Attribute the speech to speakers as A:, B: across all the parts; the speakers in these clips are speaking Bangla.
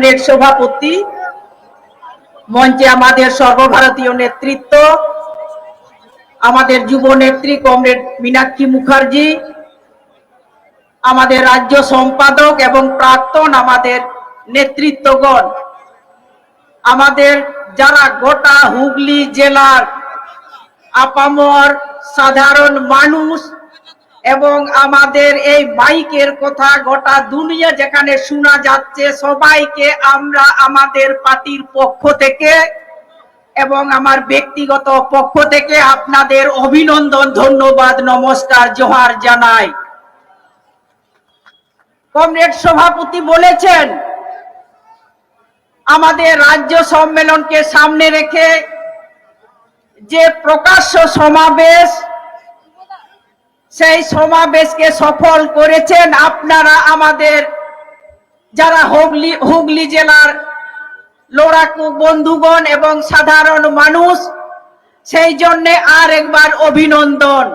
A: কমরেড সভাপতি মঞ্চে আমাদের সর্বভারতীয় নেতৃত্ব, আমাদের যুব নেত্রী কমরেড মীনাক্ষী মুখার্জি, আমাদের রাজ্য সম্পাদক এবং প্রাক্তন আমাদের নেতৃত্বগণ, আমাদের যারা গোটা হুগলি জেলার আপামর সাধারণ মানুষ এবং আমাদের এই বাইকের কথা গোটা দুনিয়া যেখানে শোনা যাচ্ছে, সবাইকে আমরা আমাদের পার্টির পক্ষ থেকে এবং আমার ব্যক্তিগত পক্ষ থেকে আপনাদের অভিনন্দন, ধন্যবাদ, নমস্কার, জোহার জানাই। কমরেড সভাপতি বলেছেন, আমাদের রাজ্য সম্মেলনকে সামনে রেখে যে প্রকাশ্য সমাবেশ সেই সমাবেশকে সফল করেছেন আপনারা আমাদের যারা হুগলি হুগলি জেলার লোড়াকু বন্ধুগণ এবং সাধারণ মানুষ, সেই জন্যে আর একবার অভিনন্দন।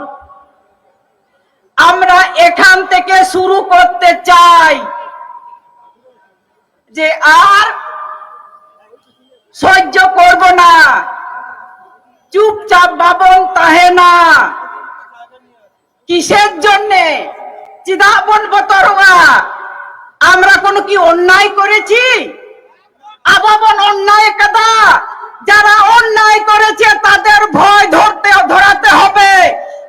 A: আমরা এখান থেকে শুরু করতে চাই যে আর সহ্য করব না। চুপচাপ বাবন তাহে না। কিসের জন্যে? আমরা কোনো কি অন্যায় করেছি? আবাবন অন্যায় কাদা, যারা অন্যায় করেছে তাদের ভয় ধরতে, ধরাতে হবে।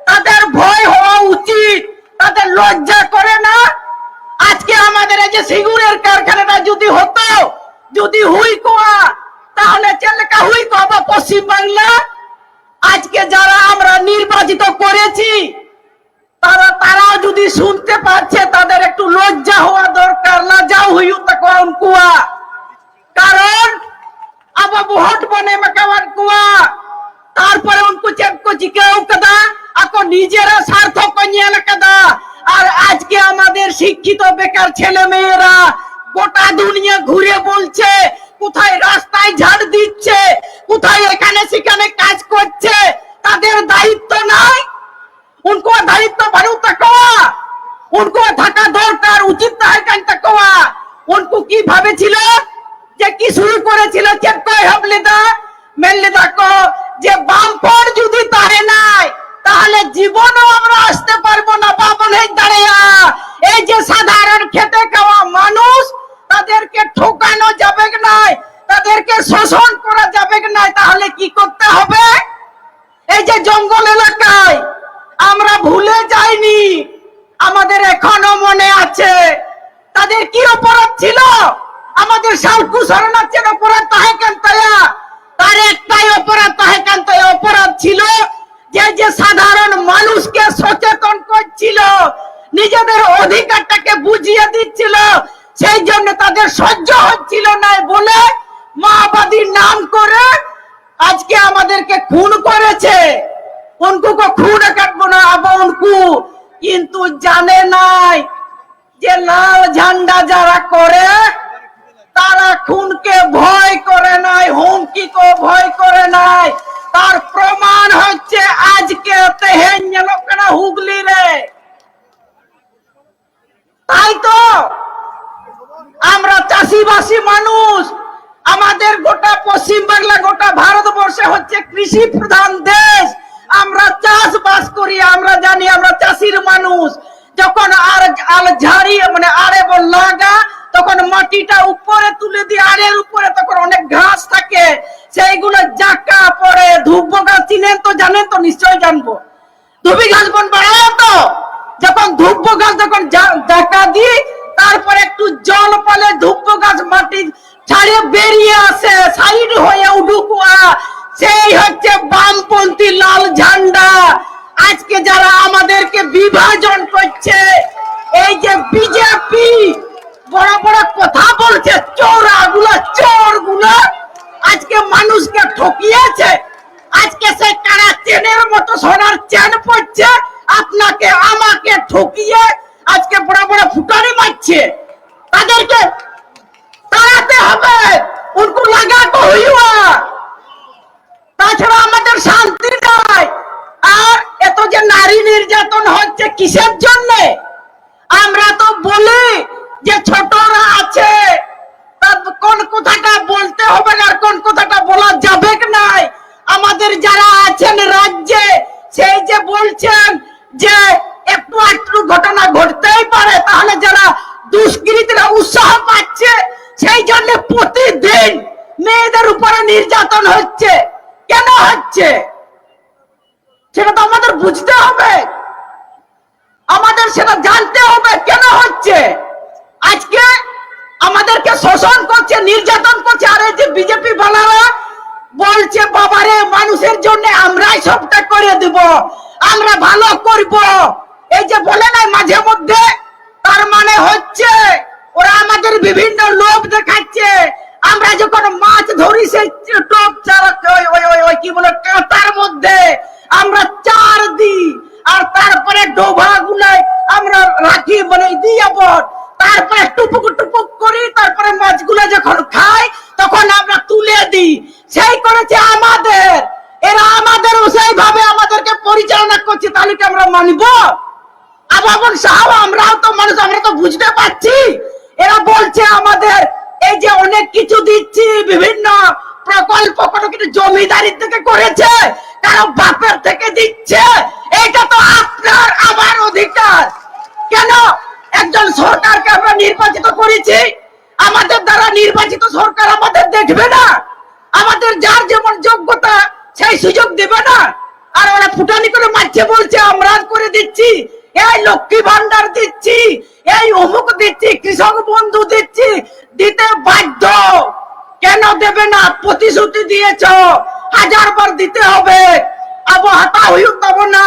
A: তাদের ভয় হওয়া উচিত। তাদের লজ্জা করে না। আজকে আমাদের এই যে সিঙ্গুরের কারখানাটা যদি হতো, যদি হুই কোয়া, তাহলে চেলেকা হুই কোয়া পশ্চিম বাংলা? আজকে যারা আমরা নির্বাচিত করেছি তারা তারাও যদি শুনতে পাচ্ছে তাদের একটু লজ্জা হওয়া দরকার। লজ্জাও হইউ তাকে উনকুয়া কারণ আবার ভোট বনে মেকাওয়ান কুয়া। তারপরে উনকু চেক কো জিকেও কাদা, আকো নিজেরা স্বার্থ কো নিয়ে কাদা। আর আজকে আমাদের শিক্ষিত বেকার ছেলে মেয়েরা গোটা দুনিয়া ঘুরে বলছে, কোথায় রাস্তায় ঝাড় দিচ্ছে, কোথায় এখানে সেখানে কাজ করছে, তাদের দায়িত্ব নাই। उनको दायित्व बनो तकवा। उनको থাকা দরকার উচিত তাহকান তাকওয়া उनको কি ভাবেছিল যে কি শুরু করেছিল চেপ্পায় হাবলেদা মেললেদা কো যে বা সহ্য হচ্ছিল না বলে মাওবাদীর নাম করে আজকে আমাদেরকে খুন করেছে উনকু কো খুন কাটবো না আবার উনকু কিন্তু জানে নাই যে লাল ঝান্ডা যারা করে তারা খুনকে ভয় করে নাই হুমকি কো ভয় করে নাই তার প্রমাণ হচ্ছে আজকে তেহেন লোকেরা হুগলি রে তাই তো আমরা চাষিবাসী মানুষ আমাদের গোটা পশ্চিম বাংলা গোটা ভারতবর্ষে হচ্ছে কৃষি প্রধান দেশ। আমরা চাষবাস করি, আমরা জানি আমরা চাষির মানুষ। যখন আর আল ঝাড়ি মানে আরে লাগা, তখন মাটিটা উপরে তুলে দিয়ে আড়ের উপরে তখন অনেক ঘাস থাকে। সেইগুলো জাকা পড়ে ধূপ গাছ চিনেন তো, জানেন তো, নিশ্চয়ই জানব। ধুবি ঘাস বন বাড়ায় তো, যখন ধূপ গাছ যখন জাকা দিই, তারপরে একটু জল পালে ধূপ গাছ মাটি ছাড়িয়ে বেরিয়ে আসে, সাইড হয়ে উঠুকুয়া সেই হচ্ছে বামপন্থী লাল ঝান্ডা। আজকে যারা আমাদেরকে বিভাজন করছে, এই যে বিজেপি, বড় বড় কথা বলছে চোরা গুলো চোরগুলো আজকে মানুষকে ঠকিয়েছে। আজকে সে কারা চেনের মতো সোনার চেন পড়ছে আপনাকে, আমাকে ঠকিয়ে আজকে বড় বড় ফুটানি মারছে। তাদেরকে তাড়াতে হবে। উनको লাগা হইয়া। তাছাড়া আমাদের শান্তি নাই। আর এত যে নারী নির্যাতন হচ্ছে কিসের জন্য? আমরা তো বলি যে ছোটরা আছে কোন হবে আর কোন কথাটা বলা যাবে নাই? আমাদের যারা আছেন রাজ্যে, সেই যে বলছেন যে একটু একটু ঘটনা ঘটতেই পারে, তাহলে যারা দুষ্কৃতীরা উৎসাহ পাচ্ছে, সেই জন্য প্রতিদিন মেয়েদের উপরে নির্যাতন হচ্ছে। কেন হচ্ছে? সেটা তো আমাদের বুঝতে হবে। আমাদের সেটা জানতে হবে, কেন হচ্ছে? আজকে আমাদেরকে শোষণ করছে, নির্যাতন করছে, আর যে বিজেপি বালারা বলছে, বাবারে, মানুষের জন্য আমরাই সবটা করে দিব, আমরা ভালো করব। এই যে বলে নাই মাঝে মধ্যে, তার মানে হচ্ছে ওরা আমাদের বিভিন্ন লোভ দেখাচ্ছে। আমরা যখন মাছ ধরি, সেই টোপ ওই ওই ওই কি বলে, কাঁটার মধ্যে আমরা চার দিই, আর তারপরে ডোভা গুলাই আমরা রাখি মানে দিই আবার তারপরে টুপুক টুপুক করি, তারপরে মাছগুলো যখন খাই, তখন আমরা তুলে দিই। সেই করেছে আমাদের। এরা আমাদের সেইভাবে আমাদেরকে পরিচালনা করছে, তাহলে কি আমরা মানব? আবার সাহাব, আমরাও তো মানুষ, আমরা তো বুঝতে পারছি। এরা বলছে আমাদের বিভিন্ন প্রকল্প কোনো কিছু জমিদারি থেকে করেছে, কারও বাপের থেকে দিচ্ছে, এটা তো আপনার, আমার অধিকার। কেন? একজন সরকারকে আমরা নির্বাচিত করেছি, আমাদের দ্বারা নির্বাচিত সরকার আমাদের দেখবে না। আমাদের যার যেমন যোগ্যতা, সেই সুযোগ দেবে না। আর ওরা ফুটানি করে মারছে, বলছে, আমরা করে দিচ্ছি। এই লক্ষ্মী ভান্ডার দিচ্ছি, এই অমুক দিচ্ছি, কৃষক বন্ধু দিচ্ছি, দিতে বাধ্য। কেন দেবে না? প্রতিশ্রুতি দিয়েছ। হাজার বার দিতে হবে। अब হাতা हुई तब না।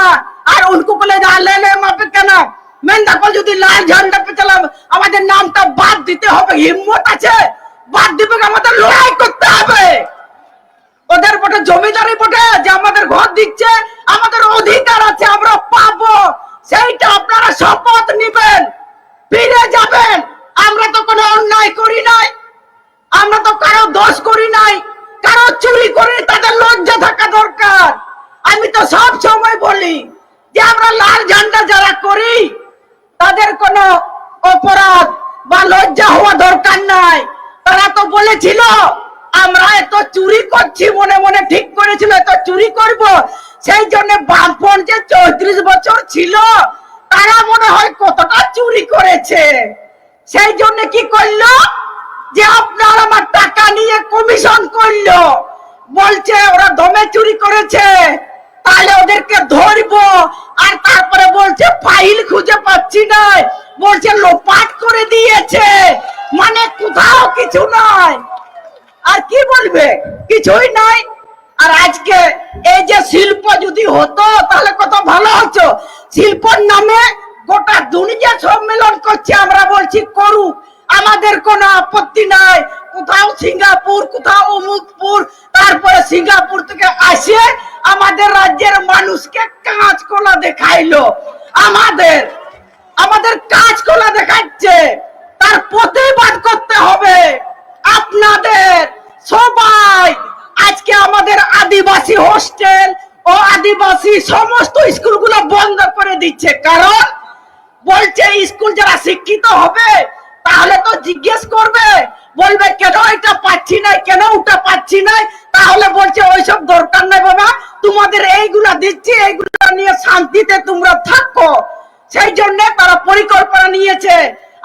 A: আর উনকু বলে যা ले ले মাপে কেন? মেন দেখো যদি লাল ঝান্ডা পে চালাব আমাদের নামটা বাদ দিতে হবে। হিম্মত আছে? বাদ দিবে আমাদের লড়াই করতে হবে। ওদের বটে, জমিদারি বটে, যে আমাদের ঘর দিচ্ছে, আমাদের অধিকার আছে, আমরা পাবো। সেইটা আপনারা শপথ নিবেন। ফিরে যাবেন। কারও দোষ করি নাই, কারও চুরি করি তাদের লজ্জা থাকা দরকার। আমি তো সব সময় বলি যে আমরা লাল ঝান্ডা যারা করি, তাদের কোনো অপরাধ বা লজ্জা হওয়া দরকার নাই। তারা তো বলেছিল, আমরা এত চুরি করছি, মনে মনে ঠিক করেছিল, এত চুরি করব। সেই জন্য বামপন যে চৌত্রিশ বছর ছিল, তারা মনে হয় কতটা চুরি করেছে। সেই জন্য কি করল? যে আপনার আমার টাকা নিয়ে কমিশন করল। বলছে, ওরা দমে চুরি করেছে। তাহলে ওদেরকে ধরবো। আর তারপরে বলছে ফাইল খুঁজে পাচ্ছি না। বলছে, লোপাট করে দিয়েছে। মানে কোথাও কিছু নাই। আর কি বলবে? কিছুই নাই। আর আজকে এই যে শিল্প যদি হতো, তাহলে কত ভালো হতো। শিল্পর নামে গোটা দুনিয়া সম্মেলন করছে। আমরা বলছি, করুক। আমাদের কোনো আপত্তি নাই। কোথাও সিঙ্গাপুর, কোথাও অমুকপুর, তারপরে সিঙ্গাপুর থেকে আসে আমাদের রাজ্যের মানুষকে কাঁচকলা দেখাইলো। আমাদের আমাদের কাঁচকলা দেখাচ্ছে। তার প্রতিবাদ করতে হবে। আপনাদের সবাই আজকে আমাদের আদিবাসী হোস্টেল ও আদিবাসী সমস্ত স্কুলগুলো বন্ধ করে দিচ্ছে। কারণ বলছে স্কুল যারা শিক্ষিত হবে তাহলে তো জিজ্ঞেস করবে, বলবে, কেন এটা পাচ্ছি না কেন ওটা পাচ্ছি না তাহলে বলছে, ওইসব দরকার নাই বাবা, তোমাদের এইগুলা দিচ্ছি, এইগুলা নিয়ে শান্তিতে তোমরা থাকো। সেই জন্য তারা পরিকল্পনা নিয়েছে,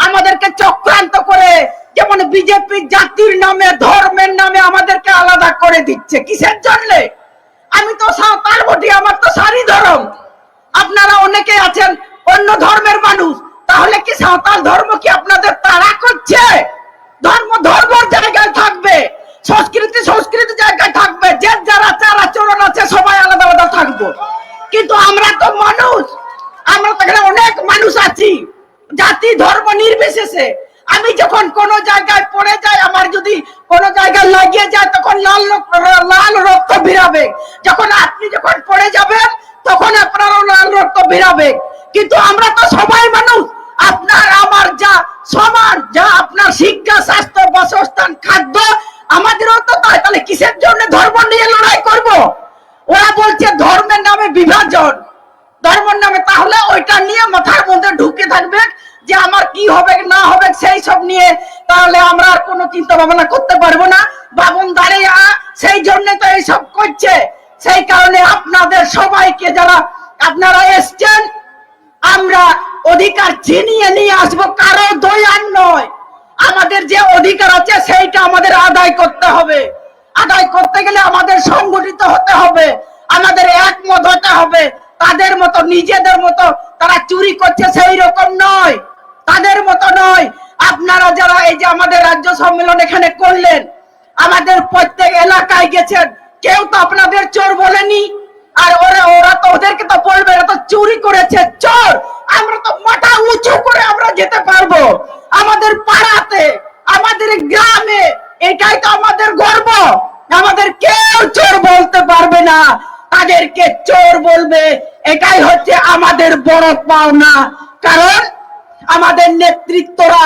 A: আমাদেরকে চক্রান্ত করে, যেমন বিজেপি জাতির নামে, ধর্মের নামে আমাদেরকে আলাদা করে দিচ্ছে। কিসের জন্য? আমি তো সাঁওতাল বটি, আমার তো সারি ধর্ম। আপনারা অনেকে আছেন, অন্য ধর্মের মানুষ তাহলে কি সাঁওতাল ধর্ম কি আপনাদের তাড়া করছে? ধর্ম ধর্মর জায়গায় থাকবে, সংস্কৃতি সংস্কৃতি জায়গায় থাকবে, যে যারা চার আচরণ আছে, সবাই আলাদা আলাদা থাকব। কিন্তু আমরা তো মানুষ, আমরা তো এখানে অনেক মানুষ আছি, জাতি ধর্ম নির্বিশেষে। আমি যখন কোন জায়গায় পড়ে যাই, আমার যদি কোন জায়গায় লাগিয়ে যায়, তখন লাল লাল রক্ত ভিড়াবে। যখন আপনি যখন পড়ে যাবেন, তখন আপনারও লাল রক্ত ভিড়াবে। কিন্তু আমরা তো সবাই মানুষ আপনার আমার যা সমান যা, আপনার শিক্ষা, স্বাস্থ্য, বাসস্থান, খাদ্য, আমাদেরও তো তাই। তাহলে কিসের জন্য ধর্ম নিয়ে লড়াই করব? ওরা বলছে ধর্মের নামে বিভাজন। ধর্মের নামে তাহলে ওইটা নিয়ে মাথার মধ্যে ঢুকে থাকবে যে আমার কি হবে, না হবে, সেই সব নিয়ে। তাহলে আমরা আর কোনো চিন্তা ভাবনা করতে পারব না। বাবন দাঁড়িয়ে সেই জন্য তো এইসব করছে। সেই কারণে আপনাদের সবাইকে যারা, আপনারা এসছেন, আমরা অধিকার ছিনিয়ে নিয়ে আসব, কারও দয়ার নয়। আমাদের যে অধিকার আছে, সেইটা আমাদের আদায় করতে হবে। আদায় করতে গেলে আমাদের সংগঠিত হতে হবে, আমাদের একমত হতে হবে। তাদের মতো, নিজেদের মতো তারা চুরি করছে সেই রকম নয়। তাদের মতো নয়। আপনারা যারা এই যে আমাদের রাজ্য সম্মেলন এখানে করলেন, আমাদের প্রত্যেক এলাকায় গেছেন, কেউ তো আপনাদের চোর বলেনি। আর ওরা ওরা তো ওদেরকে তো বলবে তো চুরি করেছে, চোর! আমরা তো মাথা উঁচু করে আমরা যেতে পারব। আমাদের পাড়াতে, আমাদের গ্রামে, এটাই তো আমাদের গর্ব। আমাদের কেউ চোর বলতে পারবে না। তাদেরকে চোর বলবে, এটাই হচ্ছে আমাদের বড় পাওনা। কারণ আমাদের নেতৃত্বরা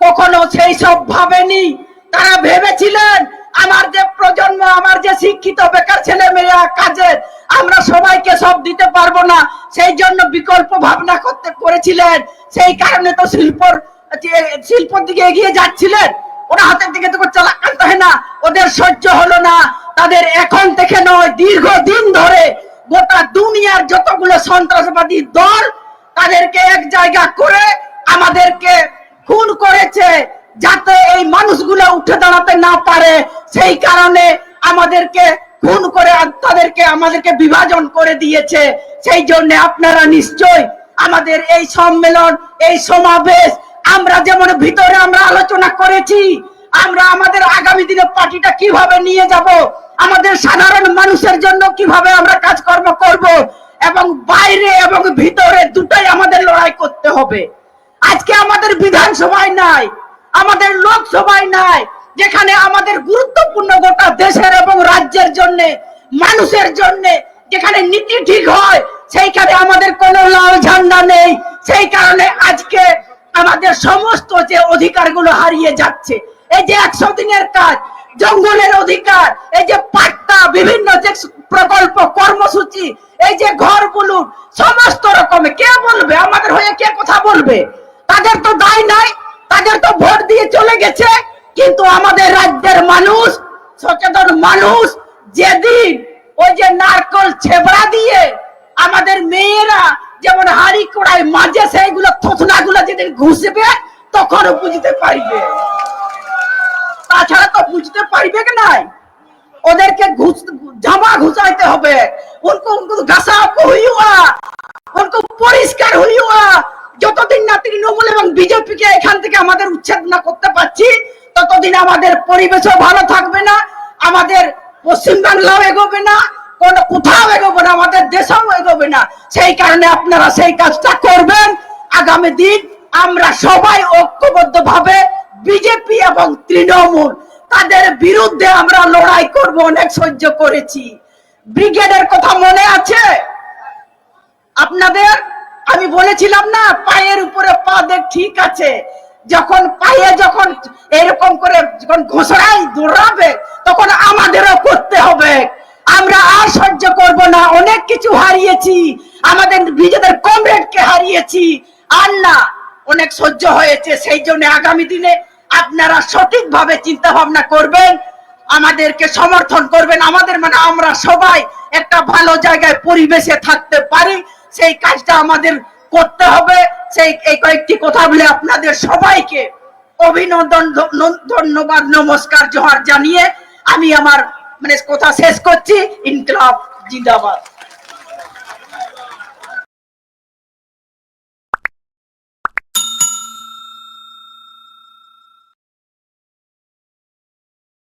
A: কখনো সেই সব ভাবেনি। তারা ভেবেছিলেন, আমার যে প্রজন্ম, আমার যে শিক্ষিত বেকার ছেলে মেয়েরা কাজের আমরা সবাইকে সব দিতে পারব না। সেই জন্য বিকল্প ভাবনা করতে করেছিলেন। সেই কারণে তো শিল্পর শিল্পর দিকে এগিয়ে যাচ্ছিলেন। ওরা হাতের দিকে তো চালাক কাটতে হয় না। ওদের সহ্য হলো না। তাদের এখন থেকে নয়, দীর্ঘদিন ধরে গোটা দুনিয়ার যতগুলো সন্ত্রাসবাদী দল তাদেরকে এক জায়গা করে আমাদেরকে খুন করেছে যাতে এই মানুষগুলো উঠে দাঁড়াতে না পারে। সেই কারণে আমাদেরকে খুন করে তাদেরকে আমাদেরকে বিভাজন করে দিয়েছে, সেই জন্য আপনারা নিশ্চয় আমাদের এই সম্মেলন, এই সমাবেশ, আমরা যেমন ভিতরে আমরা আলোচনা করেছি, আমরা আমাদের আগামী দিনে পার্টিটা কীভাবে নিয়ে যাব, আমাদের সাধারণ মানুষের জন্য কীভাবে আমরা কাজকর্ম করব, এবং বাইরে এবং ভিতরে দুটাই আমাদের লড়াই করতে হবে। আজকে আমাদের বিধানসভায় নাই, আমাদের লোকসভায় নাই, যেখানে আমাদের গুরুত্বপূর্ণ গোটা দেশের এবং রাজ্যের জন্য মানুষের জন্য যেখানে নীতি ঠিক হয়, সেইখানে আমাদের কোনো লাল ঝান্ডা নেই। সেই কারণে আজকে আমাদের সমস্ত যে অধিকারগুলো হারিয়ে যাচ্ছে, এই যে একশো দিনের কাজ, জঙ্গলের অধিকার, এই যে পাট্টা, বিভিন্ন যে প্রকল্প, কর্মসূচি, এই যে ঘরগুলো, সমস্ত রকমে, কে বলবে? আমাদের হয়ে কে কথা বলবে? তাদের তো দায় নাই, তাদের তো ভোট দিয়ে চলে গেছে, কিন্তু আমাদের রাজ্যের মানুষ, সচেতন মানুষ যেদিন ওই যে নারকল ছেবড়া দিয়ে আমাদের মেয়েরা যেমন হাড়ি কোড়ায় মাঝে সেইগুলো থতনা গুলো যেদিন ঘুষবে, তখন বুঝতে পারবে। তাছাড়া তো বুঝতে পারবে কি নাই? ওদেরকে ঘুষ, জামা ঘুষাইতে হবে। উনকো উনকো ঘাসা হইয়া উনকো পরিষ্কার হইয়া যতদিন না তৃণমূল এবং বিজেপি কে এখান থেকে আমাদের উচ্ছেদ না করতে পারছি, ততদিন আমাদের পরিবেশও ভালো থাকবে না। আমাদের পশ্চিম বাংলাও এগোবে না, কোন কোথাও এগোবে না, আমাদের দেশেও এগোবে না। সেই কারণে আপনারা সেই কাজটা করবেন। আগামী দিন আমরা সবাই ঐক্যবদ্ধ ভাবে বিজেপি এবং তৃণমূল, তাদের বিরুদ্ধে আমরা লড়াই করব, অনেক সহ্য করেছি। ব্রিগেডের কথা মনে আছে? আপনাদের? আমি বলেছিলাম না, পায়ের উপরে পা দেখ, ঠিক আছে। যখন পায়ে যখন এরকম করে যখন ঘোষণায় দৌড়াবে, তখন আমাদেরও করতে হবে। আমরা আর সহ্য করব না, অনেক কিছু হারিয়েছি, আমাদের নিজেদের কমরেডকে হারিয়েছি, আর না, অনেক সহ্য হয়েছে। সেই জন্য আগামী দিনে আপনারা সঠিকভাবে চিন্তা ভাবনা করবেন, আমাদেরকে সমর্থন করবেন। আমাদের মানে আমরা সবাই একটা ভালো জায়গায় পরিবেশে থাকতে পারি। সেই কাজটা আমাদের করতে হবে। সেই এই কয়েকটি কথা বলে আপনাদের সবাইকে অভিনন্দন ধন্যবাদ, নমস্কার, জোহার জানিয়ে আমি আমার মানে কথা শেষ করছি। ইনকলাব জিন্দাবাদ।